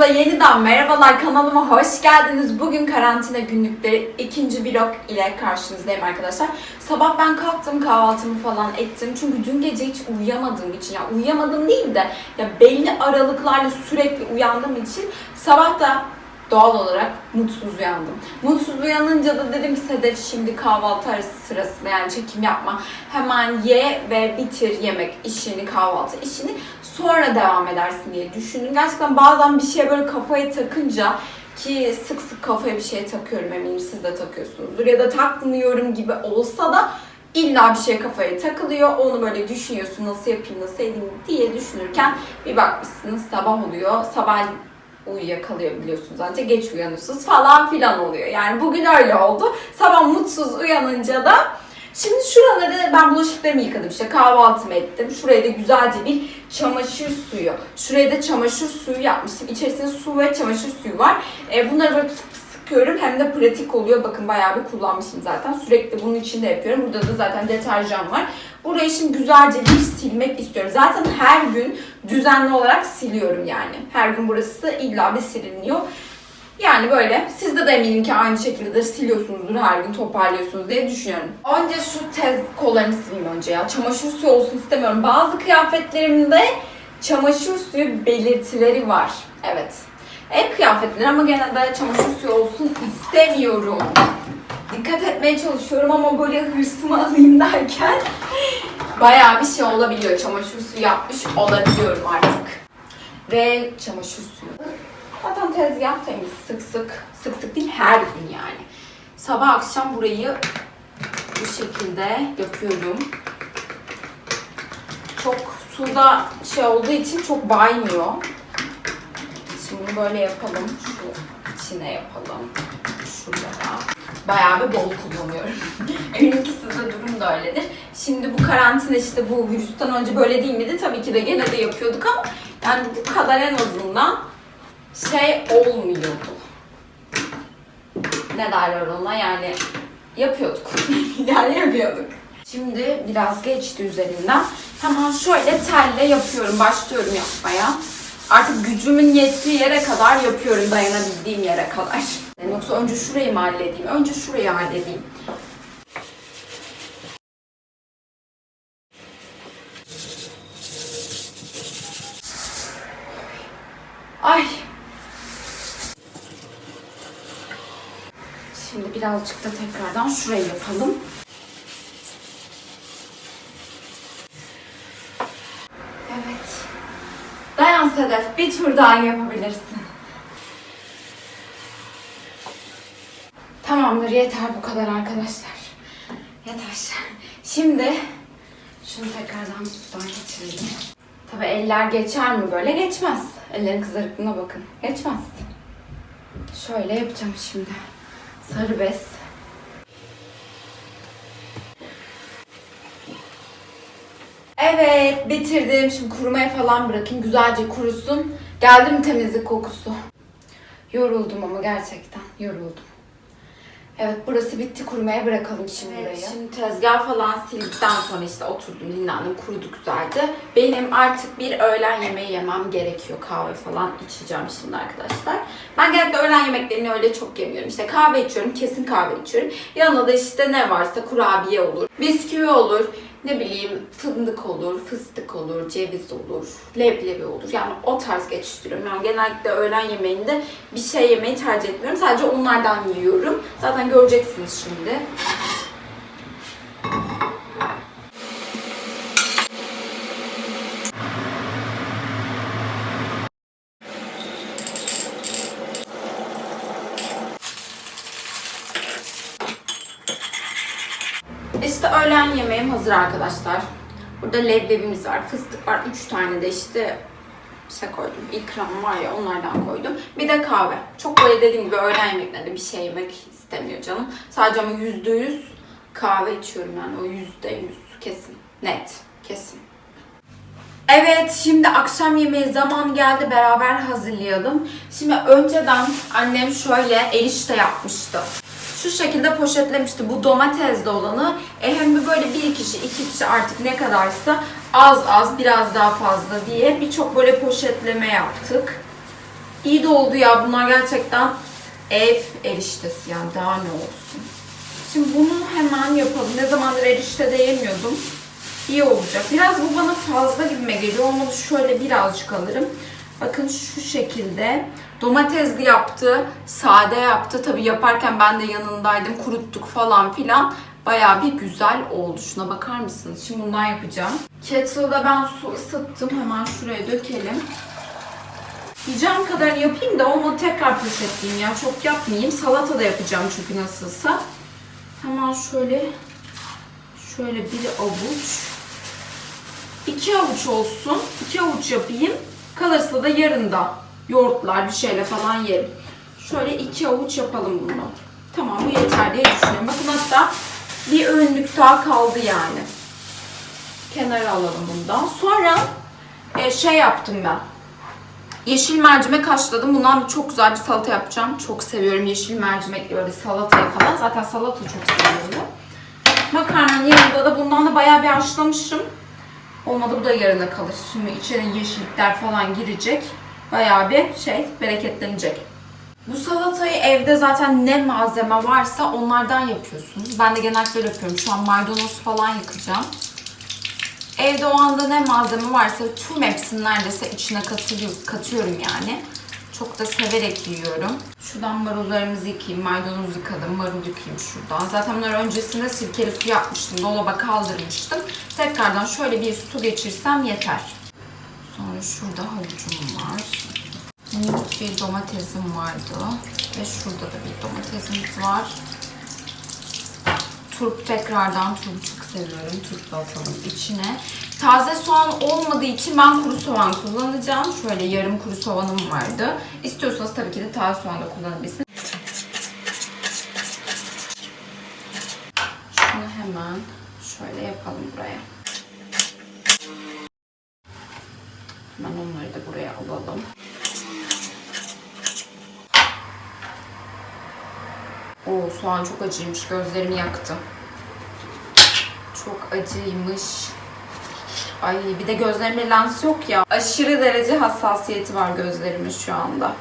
Hepinize yeniden merhabalar kanalıma hoş geldiniz. Bugün karantina günlükleri ikinci vlog ile karşınızdayım arkadaşlar. Sabah ben kalktım kahvaltımı falan ettim. Çünkü dün gece hiç uyuyamadığım için ya uyuyamadım değil de ya belli aralıklarla sürekli uyandığım için sabah da doğal olarak mutsuz uyandım. Mutsuz uyanınca da dedim Sedef şimdi kahvaltı arası sırasında yani çekim yapma. Hemen ye ve bitir yemek işini, kahvaltı işini sonra devam edersin diye düşündüm. Gerçekten bazen bir şeye böyle kafaya takınca ki sık sık kafaya bir şey takıyorum eminim siz de takıyorsunuzdur ya da takmıyorum gibi olsa da illa bir şey kafaya takılıyor. Onu böyle düşünüyorsun nasıl yapayım nasıl edeyim diye düşünürken bir bakmışsınız sabah oluyor. Sabah uyuyakalıyor biliyorsunuz ancak geç uyanıyorsunuz falan filan oluyor. Yani bugün öyle oldu. Sabah mutsuz uyanınca da Şimdi şuraları ben bulaşıklarımı yıkadım işte kahvaltımı ettim. Şuraya da güzelce bir çamaşır suyu. Şuraya da çamaşır suyu yapmıştım. İçerisinde su ve çamaşır suyu var. E, bunları böyle sık sıkıyorum hem de pratik oluyor. Bakın bayağı bir kullanmışım zaten. Sürekli bunun içinde yapıyorum. Burada da zaten deterjan var. Burayı şimdi güzelce bir silmek istiyorum. Zaten her gün düzenli olarak siliyorum yani. Her gün burası illa bir siliniyor. Yani böyle sizde de eminim ki aynı şekilde siliyorsunuzdur her gün toparlıyorsunuz diye düşünüyorum. Önce şu tez kollarını sileyim önce ya. Çamaşır suyu olsun istemiyorum. Bazı kıyafetlerimde çamaşır suyu belirtileri var. Evet. Hep kıyafetler ama gene de çamaşır suyu olsun istemiyorum. Dikkat etmeye çalışıyorum ama böyle hırsımı alayım derken bayağı bir şey olabiliyor. Çamaşır suyu yapmış olabiliyorum artık. Ve çamaşır suyu. Zaten tezgah temiz sık sık. Sık sık değil her gün yani. Sabah akşam burayı bu şekilde yapıyorum. Çok suda şey olduğu için çok baymıyor. Şimdi böyle yapalım. Şu içine yapalım. Şuraya. Bayağı bir bol kullanıyorum. Eminim ki sizde durum da öyledir. Şimdi bu karantina işte bu virüsten önce böyle değil miydi? Tabii ki de gene de yapıyorduk ama yani bu kadar en azından şey olmuyordu. Ne derler ona yani yapıyorduk. yani yapıyorduk. Şimdi biraz geçti üzerinden. Hemen şöyle telle yapıyorum. Başlıyorum yapmaya. Artık gücümün yettiği yere kadar yapıyorum. Dayanabildiğim yere kadar. Yoksa önce şurayı mı halledeyim? Önce şurayı halledeyim. Ay Şimdi birazcık da tekrardan şurayı yapalım. Evet. Sedef, bir tur daha yapabilirsin. Tamamdır, yeter bu kadar arkadaşlar. Yeter. Şimdi şunu tekrardan sudan geçirelim. Tabi eller geçer mi böyle? Geçmez. Ellerin kızarıklığına bakın. Geçmez. Şöyle yapacağım şimdi. Sarı bez. Evet bitirdim. Şimdi kurumaya falan bırakayım. Güzelce kurusun. Geldi mi temizlik kokusu? Yoruldum ama gerçekten yoruldum. Evet burası bitti kurumaya bırakalım şimdi burayı. Şimdi tezgah falan sildikten sonra işte oturdum dinlendim kurudu güzelce. Benim artık bir öğlen yemeği yemem gerekiyor. Kahve falan içeceğim şimdi arkadaşlar. Ben genellikle öğlen yemeklerini öyle çok yemiyorum. İşte kahve içiyorum kesin kahve içiyorum. Yanında da işte ne varsa kurabiye olur, bisküvi olur, ne bileyim fındık olur, fıstık olur, ceviz olur, leblebi olur. Yani o tarz geçiştiriyorum. Yani genellikle öğlen yemeğinde bir şey yemeyi tercih etmiyorum. Sadece onlardan yiyorum. Zaten göreceksiniz şimdi. İşte öğlen yemeğim hazır arkadaşlar. Burada leblebimiz var, fıstık var. Üç tane de işte şey koydum. İkram var ya onlardan koydum. Bir de kahve. Çok böyle dediğim gibi öğlen yemeklerinde bir şey yemek istemiyor canım. Sadece ama yüzde yüz kahve içiyorum yani o yüzde yüz kesin. Net. Kesin. Evet, şimdi akşam yemeği zaman geldi. Beraber hazırlayalım. Şimdi önceden annem şöyle erişte yapmıştı. Şu şekilde poşetlemişti bu domatesli olanı. E hem de böyle bir kişi, iki kişi artık ne kadarsa az az biraz daha fazla diye birçok böyle poşetleme yaptık. İyi de oldu ya bunlar gerçekten ev eriştesi yani daha ne olsun. Şimdi bunu hemen yapalım. Ne zamandır erişte de yemiyordum. İyi olacak. Biraz bu bana fazla gibime geliyor. Olmadı şöyle birazcık alırım. Bakın şu şekilde domatesli yaptı, sade yaptı. Tabii yaparken ben de yanındaydım. Kuruttuk falan filan. Bayağı bir güzel oldu. Şuna bakar mısınız? Şimdi bundan yapacağım. Kettle'da ben su ısıttım. Hemen şuraya dökelim. Yiyeceğim kadar yapayım da olmadı tekrar poşetleyeyim ya. Çok yapmayayım. Salata da yapacağım çünkü nasılsa. Hemen şöyle şöyle bir avuç. iki avuç olsun. iki avuç yapayım. Kalırsa da yarın da yoğurtlar bir şeyle falan yerim. Şöyle iki avuç yapalım bunu. Tamam bu yeter diye düşünüyorum. Bakın hatta bir öğünlük daha kaldı yani. Kenara alalım bundan. Sonra e, şey yaptım ben. Yeşil mercimek haşladım. Bundan çok güzel bir salata yapacağım. Çok seviyorum yeşil mercimekli böyle salatayı falan. Zaten salata çok seviyorum. Makarnanın yanında da bundan da bayağı bir haşlamışım. Olmadı bu da yarına kalır. Şimdi içine yeşillikler falan girecek. Bayağı bir şey bereketlenecek. Bu salatayı evde zaten ne malzeme varsa onlardan yapıyorsunuz. Ben de genellikle öyle yapıyorum. Şu an maydanoz falan yıkacağım. Evde o anda ne malzeme varsa tüm hepsini neredeyse içine katılıyorum, katıyorum yani. Çok da severek yiyorum. Şuradan marullarımızı yıkayayım. Maydanoz yıkadım. Marul yıkayayım şuradan. Zaten bunları öncesinde sirkeli su yapmıştım. Dolaba kaldırmıştım. Tekrardan şöyle bir su geçirsem yeter. Sonra şurada havucum var. Minik bir domatesim vardı. Ve şurada da bir domatesimiz var. Turp tekrardan turp çok seviyorum. Turp da atalım içine. Taze soğan olmadığı için ben kuru soğan kullanacağım. Şöyle yarım kuru soğanım vardı. İstiyorsanız tabii ki de taze soğan da kullanabilirsiniz. Şunu hemen şöyle yapalım buraya. Hemen onları da buraya alalım. Oo soğan çok acıymış. Gözlerimi yaktı. Çok acıymış. Ay bir de gözlerimde lens yok ya. Aşırı derece hassasiyeti var gözlerimin şu anda.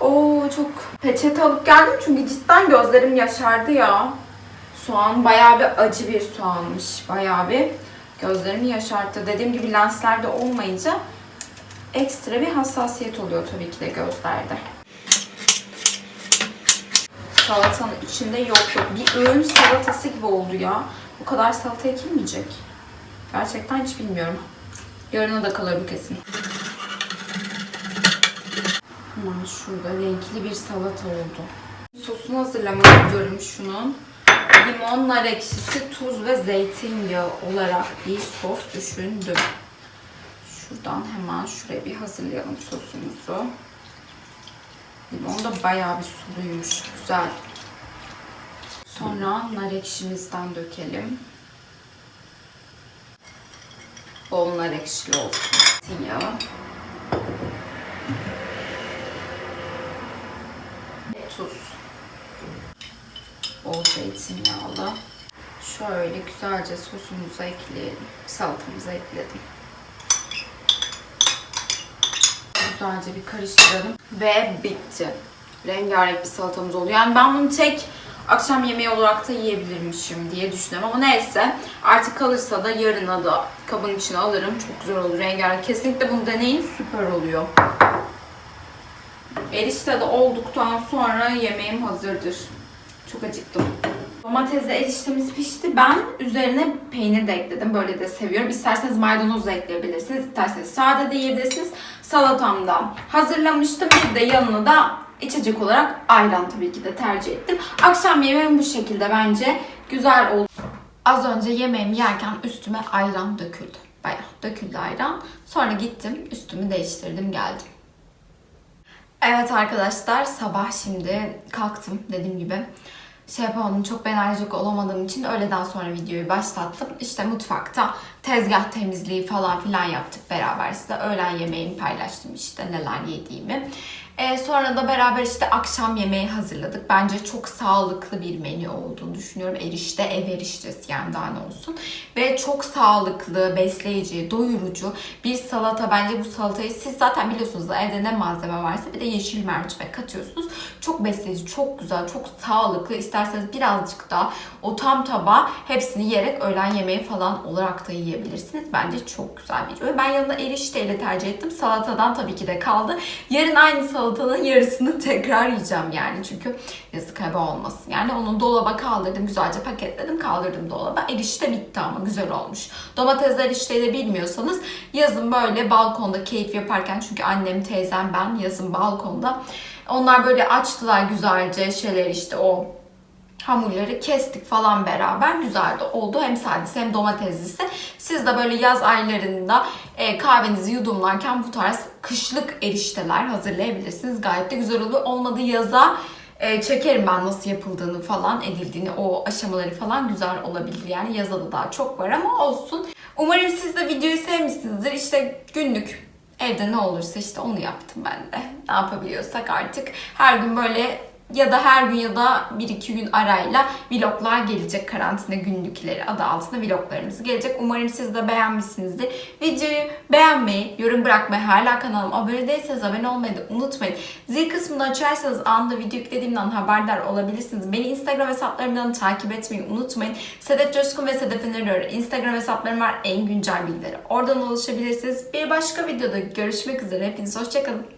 Oo çok peçete alıp geldim çünkü cidden gözlerim yaşardı ya. Soğan bayağı bir acı bir soğanmış. Bayağı bir gözlerimi yaşarttı. Dediğim gibi lenslerde olmayınca ekstra bir hassasiyet oluyor tabii ki de gözlerde salatanın içinde yok yok. Bir öğün salatası gibi oldu ya. Bu kadar salataya kim yiyecek? Gerçekten hiç bilmiyorum. Yarına da kalır bu kesin. Hemen şurada renkli bir salata oldu. Sosunu hazırlamak istiyorum şunun. Limon, nar ekşisi, tuz ve zeytinyağı olarak bir sos düşündüm. Şuradan hemen şuraya bir hazırlayalım sosumuzu. Limon da bayağı bir suluymuş. Güzel. Sonra nar ekşimizden dökelim. Bol nar ekşili olsun. Zeytinyağı. Tuz. Bol zeytinyağlı. Şöyle güzelce sosumuzu ekleyelim. Salatamızı ekledim. Güzelce bir karıştıralım. Ve bitti. Rengarenk bir salatamız oldu. Yani ben bunu tek akşam yemeği olarak da yiyebilirmişim diye düşünüyorum. Ama neyse artık kalırsa da yarına da kabın içine alırım. Çok güzel olur rengarenk. Kesinlikle bunu deneyin süper oluyor. Erişte de olduktan sonra yemeğim hazırdır. Çok acıktım. Domatesle eriştemiz pişti. Ben üzerine peynir de ekledim. Böyle de seviyorum. İsterseniz maydanoz da ekleyebilirsiniz. İsterseniz sade de yiyebilirsiniz. Salatamda hazırlamıştım. Bir de yanına da içecek olarak ayran tabii ki de tercih ettim. Akşam yemeğim bu şekilde bence güzel oldu. Az önce yemeğimi yerken üstüme ayran döküldü. Bayağı döküldü ayran. Sonra gittim üstümü değiştirdim geldim. Evet arkadaşlar sabah şimdi kalktım dediğim gibi şey yapamadım çok ben olamadığım için öğleden sonra videoyu başlattım. İşte mutfakta tezgah temizliği falan filan yaptık beraber size. Öğlen yemeğimi paylaştım işte neler yediğimi. Ee, sonra da beraber işte akşam yemeği hazırladık. Bence çok sağlıklı bir menü olduğunu düşünüyorum. Erişte, ev eriştesi yani daha ne olsun. Ve çok sağlıklı, besleyici, doyurucu bir salata. Bence bu salatayı siz zaten biliyorsunuz da evde ne malzeme varsa bir de yeşil mercimek katıyorsunuz. Çok besleyici, çok güzel, çok sağlıklı. İsterseniz birazcık daha o tam tabağı hepsini yiyerek öğlen yemeği falan olarak da yiyebilirsiniz. Bence çok güzel bir öğün. Ben yanına erişteyle tercih ettim. Salatadan tabii ki de kaldı. Yarın aynı salatanın yarısını tekrar yiyeceğim yani. Çünkü yazık heba olmasın. Yani onu dolaba kaldırdım. Güzelce paketledim. Kaldırdım dolaba. Erişte bitti ama güzel olmuş. Domatesler erişteyi de bilmiyorsanız yazın böyle balkonda keyif yaparken çünkü annem, teyzem, ben yazın balkonda onlar böyle açtılar güzelce şeyler işte o hamurları kestik falan beraber güzel de oldu. Hem sadesi hem domateslisi. Siz de böyle yaz aylarında e, kahvenizi yudumlarken bu tarz kışlık erişteler hazırlayabilirsiniz. Gayet de güzel oluyor. Olmadı yaza e, çekerim ben nasıl yapıldığını falan edildiğini o aşamaları falan güzel olabilir. Yani yaza da daha çok var ama olsun. Umarım siz de videoyu sevmişsinizdir. İşte günlük evde ne olursa işte onu yaptım ben de. Ne yapabiliyorsak artık her gün böyle ya da her gün ya da 1-2 gün arayla vloglar gelecek. Karantina günlükleri adı altında vloglarımız gelecek. Umarım siz de beğenmişsinizdir. Videoyu beğenmeyi, yorum bırakmayı, hala kanalıma abone değilseniz abone olmayı da unutmayın. Zil kısmını açarsanız anında video yüklediğimden haberdar olabilirsiniz. Beni Instagram hesaplarımdan takip etmeyi unutmayın. Sedef Coşkun ve Sedef Öneriyor. Instagram hesaplarım var. En güncel bilgileri oradan ulaşabilirsiniz. Bir başka videoda görüşmek üzere. Hepiniz hoşçakalın.